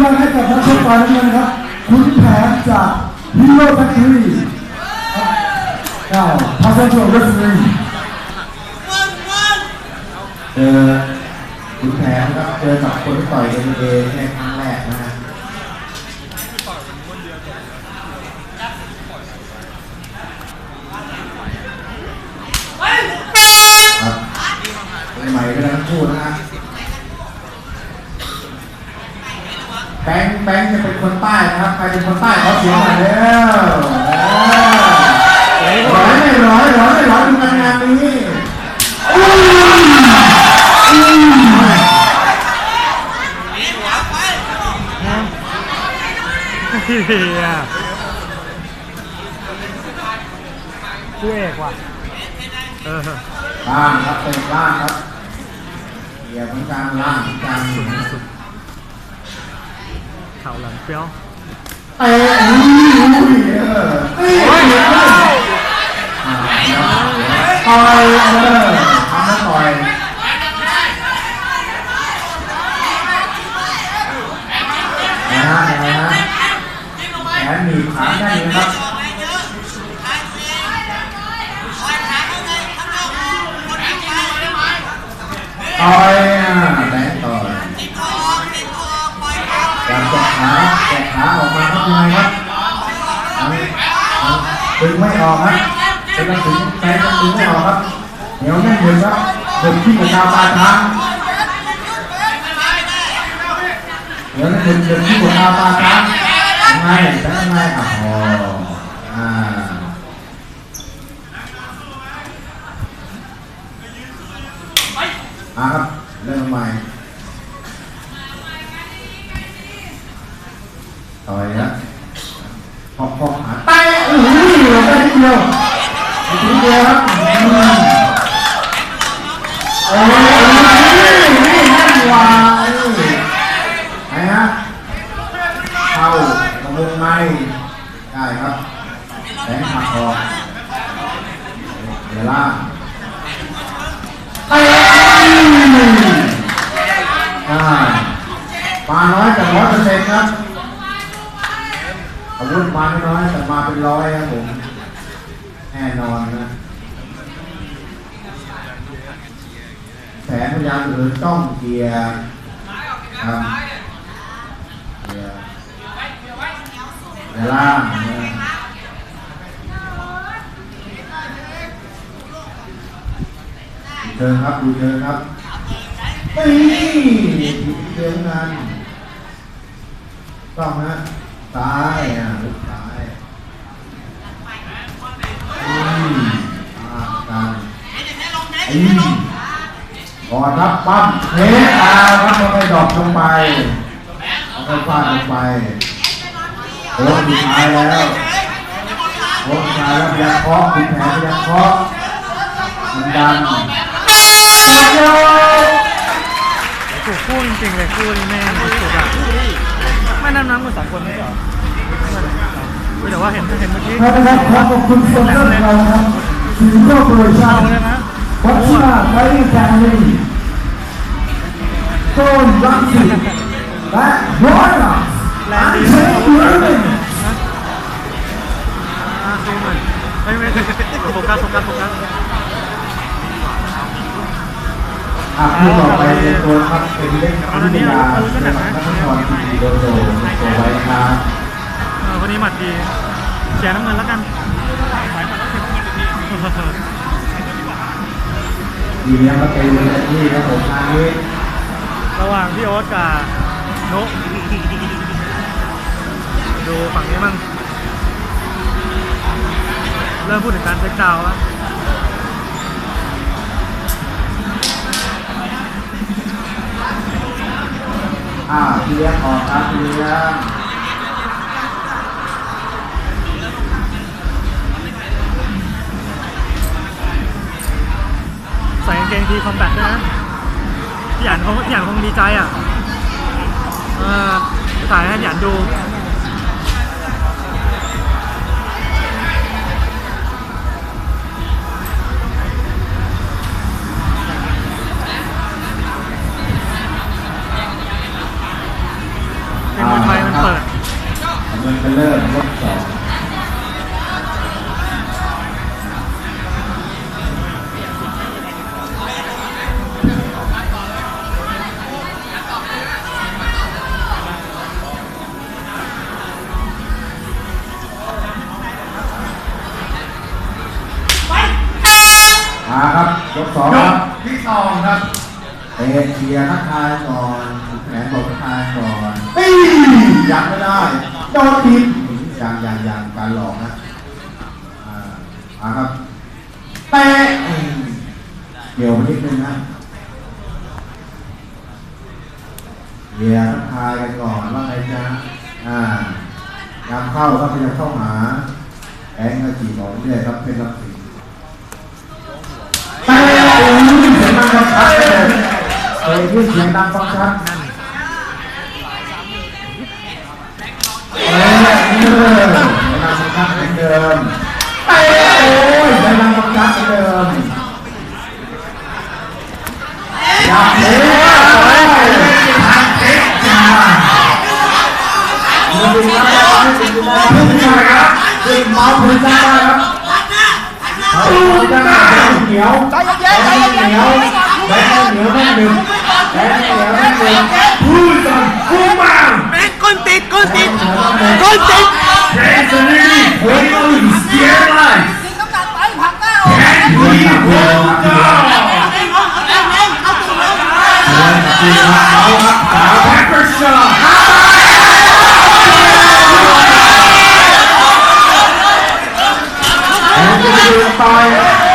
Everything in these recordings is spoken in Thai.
ำลังให้กับนักชกฝ่ายน้ำเงินครับ คุณแผนจากฮีโร่แฟคทอรี่ครับ Now, Passenger Wrestling เจอคุณแผนครับเจอกับคนที่ต่อย MMA แค่ครั้งแรกนะฮะครับใหม่ก็ได้ทั้งคู่นะฮะแบงค์แบงค์จะเป็นคนใต้นะครับ ใครเป็นคนใต้ขอเสียงหน่อยเร็วร้อยไม่ร้อยร้อยไม่ร้อยดูงานงานนี้เฮียคู่เอกว่ะเออล่างครับเป็นล่างครับเหยียบเหมือนกันล่างเหมือนกัน เข่าหลังเปรี้ยวเตะอุ้ยอุ้ยเออเอ้ยอ่าต่อยเออต่อย อครับเป็นกระสุนแฟนก็ดึงไม่ออกครับเหนียวแน่นเลยครับเด็กที่หมดดาวปลายทางเดี๋ยวแน่นเป็นเด็กที่หมดดาวปลายทางยังไงแล้วยังไงอ๋อาอะครับเริ่มใหม่ ต่อยนะพอพอขาเตะโอ้โหเราได้ทีเดียวทีเดียวครับอืมโอ้ยนี่แน่นกว่าไหนฮะเข้ากระวงใน ได้ครับแสงหักออกเดี๋ยวล่างเตะอ่าปลาน้อยแต่ร้อยเปอร์เซ็นต์ครับอาวุธมาไม่น้อยแต่มาเป็นร้อยครับผมแน่นอนนะแผนพยายามหรือต้องเกียร์ครับเกียร์ เกียร์ล่างนะดูเชิงครับดูเชิงครับนี่ดูเชินั้นต้องนะซ้ายอะลูกซ้ายอืมอ่าการอืมกอดครับปั๊มเทอาครับมันไปดรอกลงไปมันไปฟาดลงไป โค้ดท้ายแล้วโค้งสุดท้ายแล้วพยายามเคาะคุณแผลพยายามเคาะมันดันหมดยกถูกคู่จริงๆเลยคู่นี้แม่งสุดอะไม่น้ำน้ำกันสองคนไม่เหรอไม่แต่ว่าเห็นเห็นเมื่อกี้นะครับขอขอบคุณสปอนเซอร์เราครับซีโร่โปรดักชั่เอาเลยนะวัชราไทยแฟมิลี่ต้นรังสิตและร้อยหลัก อันเชนเวอร์เมนอ่าซูมหน่ไม่ไม่โฟกัสโฟกัสโฟกัสอะคู่ต่อไปเป็นตัวครับเป็นเล็กวิทยาเป็นนักทอนทีโดโดตัวไว้ครับเออวันนี้หมัดดีเสียน้ำเงินแล้วกันดีนะมาเป็นเลยที่ครับผมทางนี้ระหว่างพี่โอ๊ตกับโน ดูฝั่งนี้มั่งเริ่มพูดถึงการเช็คดาวน์แล้วอ่าเลี้ยงออกครับเลี้ยงใส่กางเกงทีคอมแบทด้วยนะพี่หยานคงพี่หยานคงดีใจอะ เออถ่ายให้พี่หยานดู เตะเชียร์ทักทายก่อนแขนบอกทักทายก่อนตียังไม่ได้โดนทีมยังยังยังการหลอกนะอ่ามาครับเตะเกี่ยวนิดนึงนะเชียร์ทักทายกันก่อนว่าไงจ๊ะอ่ายามเข้าก็พยายามเข้าหาแองก็จีบบอกเรื่อยครับเป็นรับสิงเตะโอ้ยเสียงดังฟัง ชัดเลยที่เสียงดังฟังชัดเออเออพลังบังคับเหมือนเดิมเตะโอ้ยพลังบังคับเหมือนเดิมอยากเตะโอ้ยทางเตะจ้าดูดีครับดูดีนะดูดีนะครับดูเมาส์พื้นได้ครับเอาพื้นได้เหนียวใจเย็นใจเย็น Đánh nữa bắt được Đánh nữa bắt được Vui dần vô mạng Đánh con tịt con tịt Con tịt Anthony Williams Dear Life Can we will go Peppershot Anthony Williams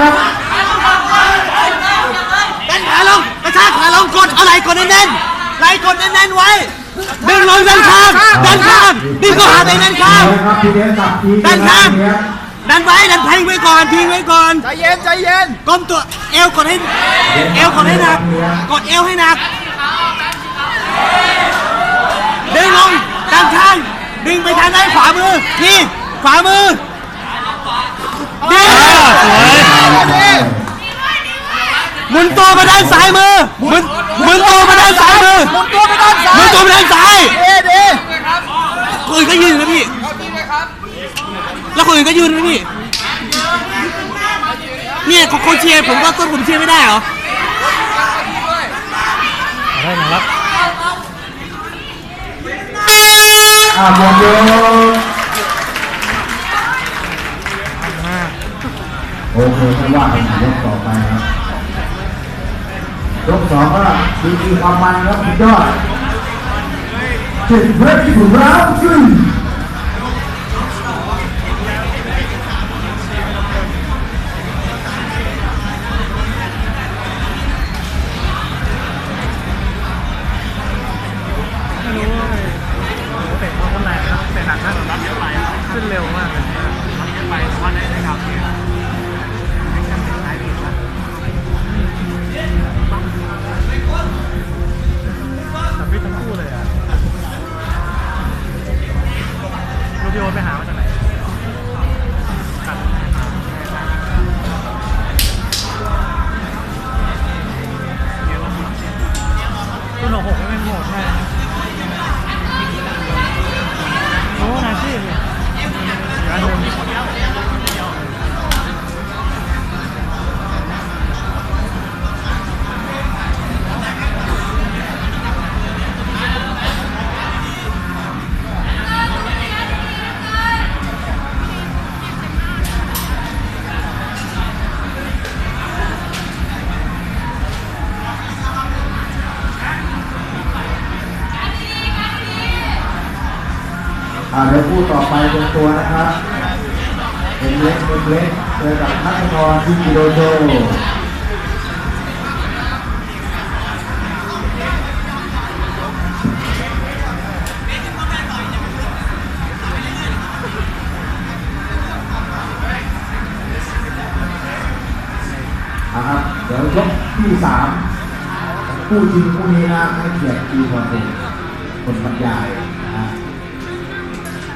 ครับดันขาลงกระชากขาลงกดเอาไหล่กดแน่นๆไหล่กดแน่นๆไว้ดึงลงด้านข้างด้านข้างนี่ก็หาไปด้านข้างเดี๋ยวครับพี่เลี้ยงกลับทีด้านข้างเลี้ยงดันไว้ดันพิงไว้ก่อนพิงไว้ก่อนใจเย็นใจเย็นก้มตัวเอวกดให้เอวกดให้หนักกดเอวให้หนักดึงลงด้านข้างดึงไปทางด้านขวามือนี่ขวามือดีห มุนตัวมาด้านซ้ายมือหมุนหมุนตัวมาด้านซ้ายมือหมุนตัวไปด้านซ้ายหมุนตัวไปด้านซ้ายเด้เด้คนอื่นก็ยืนนะพี่แล้วคนอื่นก็ยืนนะพี่เนี่ยเขาเขาเชียร์ผมก็ต้นผมเชียร์ไม่ได้เหรอได้หนังรับอ่าหมดโยกมากโอเคไม่ว่ากันยกต่อไปครับ ยกสองก็ดีมีความมันครับสุดยอด Get ready for round three ไม่รู้เลยโหเตะเขาคนแรงนะเตะหนักนะรับเยอะไปขึ้นเร็ว หกไม่เป็นหกใช่ อาเดี๋ยวคู่ต่อไปเป็นตัวนะครับเอ็นเล็กเอ็นเล็กเจอกับนักพรที่กิโดโดครับเดี๋ยวยกที่สามคู่จริงคู่นี้นะให้เกียรติทีมคนเองคนปัญญา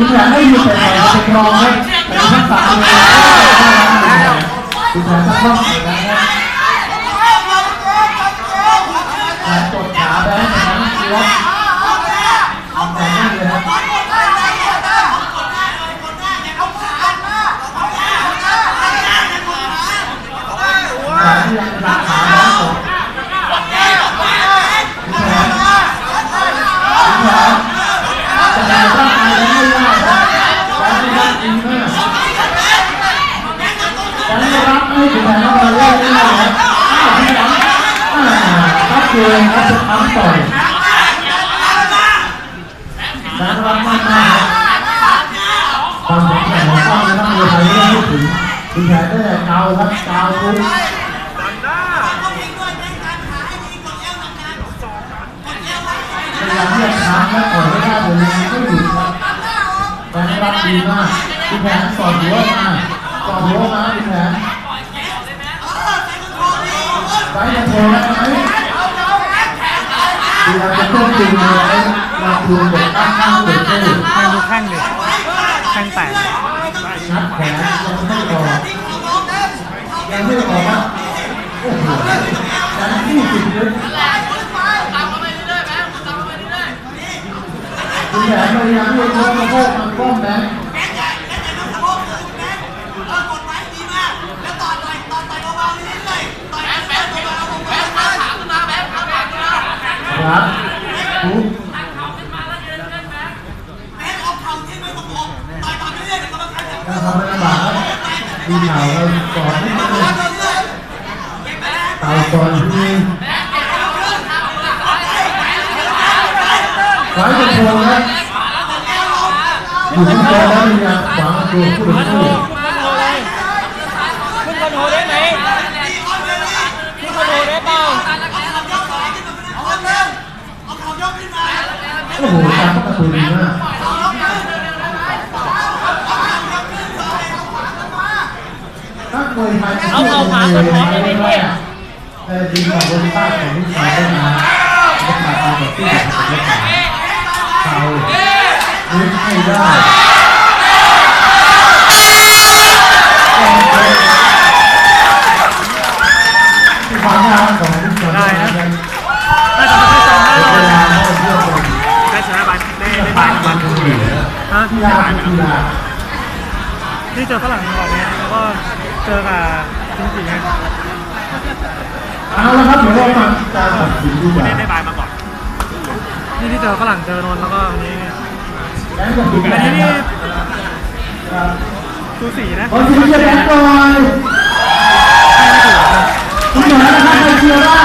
ครับหรือการไม่ไม้ลงไทยที่นักสู้เลกมาปิดถึงประเทศไทยคุณแสนเป็นผู้การนะคุณแสนได้อยู่แต่ไหนเป็นรองนะแต่ทักษะเลยคุณแผนต้องคล่องเลยนะครับแต่กดขาแบงค์นั้นล็อกทำแต่นั่นเลยนะบขาที่ยังรักขาแบงค์กดคุณแผนคุณแผนจะได้ร่างกายแบงค์ไม่ได้ครับแบงค์ไม่รักจริงมากแบงค์ไม่รักให้คุณแผนต้องมาเล่นไม่ได้ครับอ้าวพี่แบงค์อ่าครับเกมครับจะทำต่อยแบงค์รักมากมากความแข็งแกร่งของกล้ามเนื้อทั้งมวยไทยไม่ต้องพูดถึง คุณแผนได้แต่เกาครับเกาทุกพยายามที่จะค้างและต่อยไม่ได้เลยนะไม่หยุดครับแบงค์รักดีมากคุณแผนสอดหัวมาสอดหัวมาคุณแผนไว้จะโทรได้ไหมคือเราจะต้องดึงมาให้เราดูเด็กตั้งข้างเด็กได้แข้างดูแข้งดิแข้งแตก นัดแขนยังไม่ออกยังไม่ออกนะโอ้โหยังยี่สิบเลยคุณแขนพยายามที่จะโค้งโค้งมันก้มแบงค์ครับ ทุกถ้าไม่บากครับดูเหนาเราก่อนนิดนึงเต่าก่อนที่ไว้เป็นโพงครับอยู่ที่โพงแล้วมีกาขวางตัวผู้ต่อสู้ขึ้นคอนโทรได้ไหมขึ้นคอนโทรได้เปล่าโอ้โหการป้องกันตัวดีมากนักมวยไทย เอาเอาขาคนแพ้ได้ไหมเนี่ยแต่ดีกว่าบนต้าของลูกชายได้มาจะขาดการต่อสู้กับประเทศไทยเขาลึกไม่ได้ความยาวของลูกชายได้นะน่าจะไม่ค่อยซ้อมได้เวเลยลาเขาเที่ยวไปได้ชนะบายได้ได้ผ่าบานยมันคนอื่นฮะกีฬาคือกีฬาที่เจอฝรั่งก่อนเนี้ยแล้วก็เจอกับชิงจีไงเอาละครับเดี๋ยวเรามาการตัดสินดีกว่าได้ได้บายมาก่อน นี่ที่เจอฝรั่งเจอนนท์แล้วก็อันนี้แบงค์กับคุณแบอันงนี้ค์นี่ครับสูสีนะขอเสียงเชียร์แบงค์ก่อนคุณหมอนะครับใครเชียร์บ้า